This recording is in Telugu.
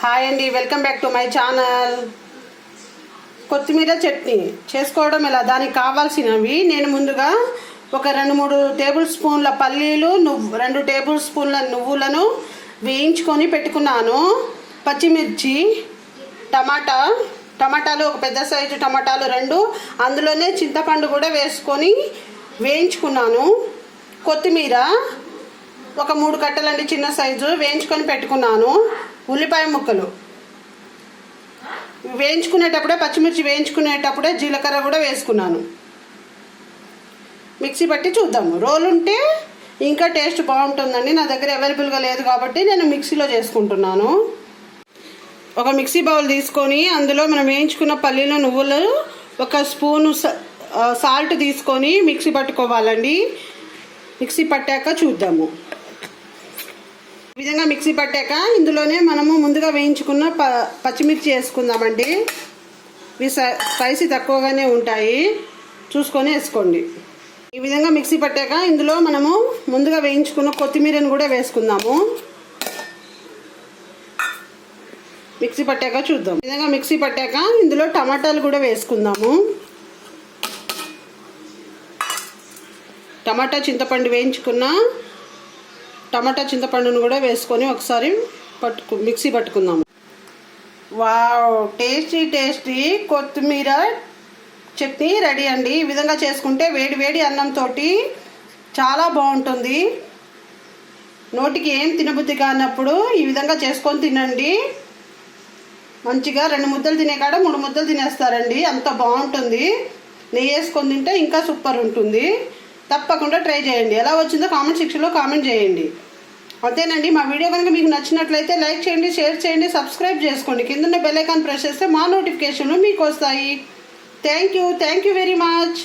హాయ్ అండి welcome back to my channel. కొత్తిమీర చట్నీ చేసుకోవడం ఎలా? దానికి కావాల్సినవి నేను ముందుగా ఒక రెండు మూడు టేబుల్ స్పూన్ల పల్లీలు నువ్వు రెండు టేబుల్ స్పూన్ల నువ్వులను వేయించుకొని పెట్టుకున్నాను. పచ్చిమిర్చి టమాటా టమాటాలు ఒక పెద్ద సైజు టమాటాలు రెండు అందులోనే చింతపండు కూడా వేసుకొని వేయించుకున్నాను. కొత్తిమీర ఒక మూడు కట్టలండి చిన్న సైజు. వేయించుకొని పెట్టుకున్నాను. ఉల్లిపాయ ముక్కలు. వేయించుకునేటప్పుడే పచ్చిమిర్చి వేయించుకునేటప్పుడే జీలకర్ర కూడా వేసుకున్నాను. మిక్సీ పట్టి చూద్దాము. రోల్ ఉంటే ఇంకా టేస్ట్ బాగుంటుందండి. నా దగ్గర అవైలబుల్గా లేదు కాబట్టి నేను మిక్సీలో చేసుకుంటున్నాను. ఒక మిక్సీ బౌల్ తీసుకొని అందులో మనం వేయించుకున్న పల్లీలు నువ్వులు ఒక స్పూను స- సాల్ట్ తీసుకొని మిక్సీ పట్టుకోవాలండి. మిక్సీ పట్టాక చూద్దాము. విధంగా మిక్సీ పట్టాక ఇందులోనే మనము ముందుగా వేయించుకున్న ప పచ్చిమిర్చి వేసుకుందామండి. ఇవి స్పైసీ తక్కువగానే ఉంటాయి. చూసుకొని వేసుకోండి. ఈ విధంగా మిక్సీ పట్టాక ఇందులో మనము ముందుగా వేయించుకున్న కొత్తిమీరను కూడా వేసుకుందాము. మిక్సీ పట్టాక చూద్దాం. ఈ విధంగా మిక్సీ పట్టాక ఇందులో టమాటాలు కూడా వేసుకుందాము. టమాటా చింతపండు వేయించుకున్న టమాటా చింతపండును కూడా వేసుకొని ఒకసారి పట్టుకు మిక్సీ పట్టుకుందాము. వావ్ టేస్టీ టేస్టీ కొత్తిమీర చట్నీ రెడీ అండి. ఈ విధంగా చేసుకుంటే వేడి వేడి అన్నంతో చాలా బాగుంటుంది. నోటికి ఏం తినబుద్ధి కానప్పుడు ఈ విధంగా చేసుకొని తినండి. మంచిగా రెండు ముద్దలు తినే కాడ మూడు ముద్దలు తినేస్తారండి. అంత బాగుంటుంది. నెయ్యి వేసుకొని తింటే ఇంకా సూపర్ ఉంటుంది. తప్పకుండా ట్రై చేయండి. ఎలా వచ్చిందో కామెంట్ సెక్షన్లో కామెంట్ చేయండి. అంతేనండి మా వీడియో కనుక మీకు నచ్చినట్లయితే లైక్ చేయండి షేర్ చేయండి సబ్స్క్రైబ్ చేసుకోండి. కిందన్న బెల్ ఐకాన్ ప్రెస్ చేస్తే మా నోటిఫికేషన్లు మీకు వస్తాయి. Thank you thank you very much.